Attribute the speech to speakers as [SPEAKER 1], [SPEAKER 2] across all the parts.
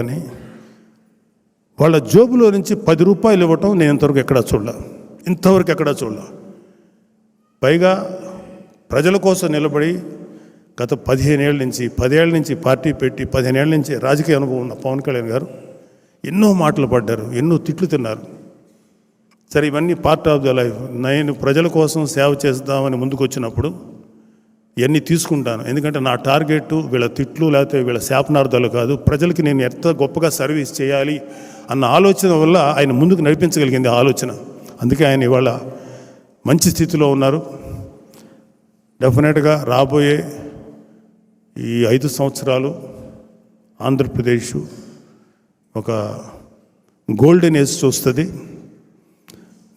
[SPEAKER 1] అని వాళ్ళ జోబులో నుంచి పది రూపాయలు ఇవ్వటం నేను ఇంతవరకు ఎక్కడా చూడలే. ఇంతవరకు ఎక్కడా చూడలే. పైగా ప్రజల కోసం నిలబడి గత పదిహేను ఏళ్ళ నుంచి పదేళ్ళ నుంచి పార్టీ పెట్టి పదిహేను ఏళ్ళ నుంచి రాజకీయ అనుభవం ఉన్న పవన్ కళ్యాణ్ గారు ఎన్నో మాటలు పడ్డారు ఎన్నో తిట్లు తిన్నారు. సరే ఇవన్నీ పార్ట్ ఆఫ్ ద లైఫ్ నేను ప్రజల కోసం సేవ చేద్దామని ముందుకు వచ్చినప్పుడు ఇవన్నీ తీసుకుంటాను. ఎందుకంటే నా టార్గెట్ వీళ్ళ తిట్లు లేకపోతే వీళ్ళ శాపనార్థాలు కాదు. ప్రజలకి నేను ఎంత గొప్పగా సర్వీస్ చేయాలి అన్న ఆలోచన వల్ల ఆయన ముందుకు నడిపించగలిగింది ఆలోచన. అందుకే ఆయన ఇవాళ మంచి స్థితిలో ఉన్నారు. డెఫినెట్గా రాబోయే ఈ ఐదు సంవత్సరాలు ఆంధ్రప్రదేశ్ ఒక గోల్డెన్ ఏజ్ చూస్తుంది.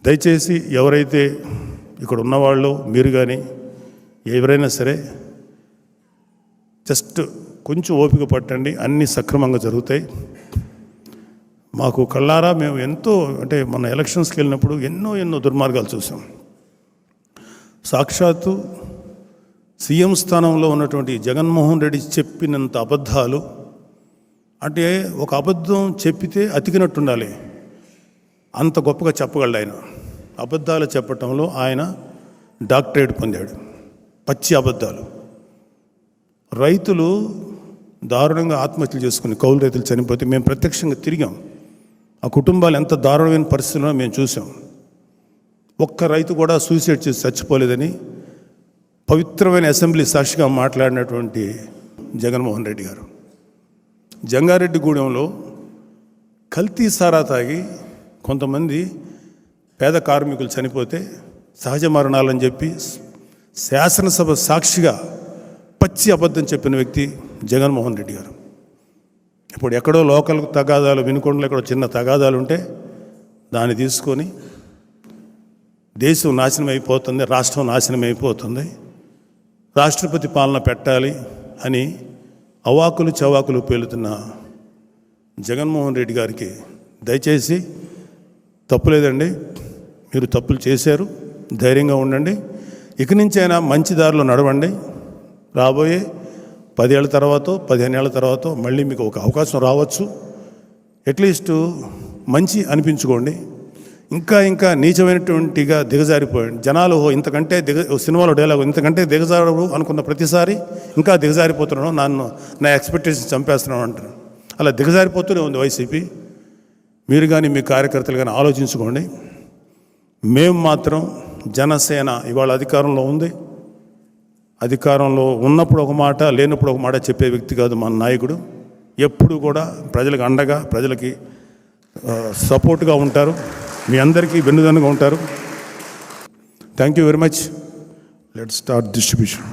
[SPEAKER 1] దయచేసి ఎవరైతే ఇక్కడ ఉన్నవాళ్ళు మీరు కానీ ఎవరైనా సరే జస్ట్ కొంచెం ఓపిక పట్టండి అన్నీ సక్రమంగా జరుగుతాయి. మాకు కళ్ళారా మేము ఎంతో అంటే మన ఎలక్షన్స్కి వెళ్ళినప్పుడు ఎన్నో ఎన్నో దుర్మార్గాలు చూసాం. సాక్షాత్తు సీఎం స్థానంలో ఉన్నటువంటి జగన్మోహన్ రెడ్డి చెప్పినంత అబద్ధాలు అంటే ఒక అబద్ధం చెప్పితే అతికినట్టు ఉండాలి అంత గొప్పగా చెప్పగలడు ఆయన. అబద్ధాలు చెప్పటంలో ఆయన డాక్టరేట్ పొందాడు. పచ్చి అబద్ధాలు. రైతులు దారుణంగా ఆత్మహత్యలు చేసుకుని కౌలు రైతులు చనిపోతే మేము ప్రత్యక్షంగా తిరిగాం. ఆ కుటుంబాలు ఎంత దారుణమైన పరిస్థితుల్లో మేము చూసాం ఒక్క రైతు కూడా సూసైడ్ చేసి చచ్చిపోలేదని పవిత్రమైన అసెంబ్లీ సాక్షిగా మాట్లాడినటువంటి జగన్మోహన్ రెడ్డి గారు. జంగారెడ్డిగూడెంలో కల్తీ సారా తాగి కొంతమంది పేద కార్మికులు చనిపోతే సహజ మరణాలని చెప్పి శాసనసభ సాక్షిగా పచ్చి అబద్ధం చెప్పిన వ్యక్తి జగన్మోహన్ రెడ్డి గారు. ఇప్పుడు ఎక్కడో లోకల్ తగాదాలు వినుకొండలో ఎక్కడో చిన్న తగాదాలు ఉంటే దాన్ని తీసుకొని దేశం నాశనం అయిపోతుంది రాష్ట్రం నాశనం అయిపోతుంది రాష్ట్రపతి పాలన పెట్టాలి అని అవాకులు చవాకులు పేలుతున్న జగన్మోహన్ రెడ్డి గారికి దయచేసి తప్పులేదండి మీరు తప్పులు చేశారు ధైర్యంగా ఉండండి. ఇక నుంచైనా మంచి దారిలో నడవండి. రాబోయే పదేళ్ళ తర్వాత పదిహేను ఏళ్ళ తర్వాత మళ్ళీ మీకు ఒక అవకాశం రావచ్చు. అట్లీస్ట్ మంచి అనిపించుకోండి. ఇంకా ఇంకా నీచమైనటువంటిగా దిగజారిపోయాడు. జనాలు "ఓ, ఇంతకంటే దిగ సినిమాలో డైలాగ్ ఇంతకంటే దిగజారు అనుకున్న ప్రతిసారి ఇంకా దిగజారిపోతున్నాను. నన్ను నా ఎక్స్పెక్టేషన్ చంపేస్తున్నాను అంటారు. అలా దిగజారిపోతూనే ఉంది వైసీపీ. మీరు కానీ మీ కార్యకర్తలు కానీ ఆలోచించుకోండి. మేము మాత్రం జనసేన ఇవాళ అధికారంలో ఉంది. అధికారంలో ఉన్నప్పుడు ఒక మాట లేనప్పుడు ఒక మాట చెప్పే వ్యక్తి కాదు మన నాయకుడు. ఎప్పుడు కూడా ప్రజలకు అండగా ప్రజలకి సపోర్ట్గా ఉంటారు. మీ అందరికీ వెన్నుదన్నుగా ఉంటారు. Thank you very much let start distribution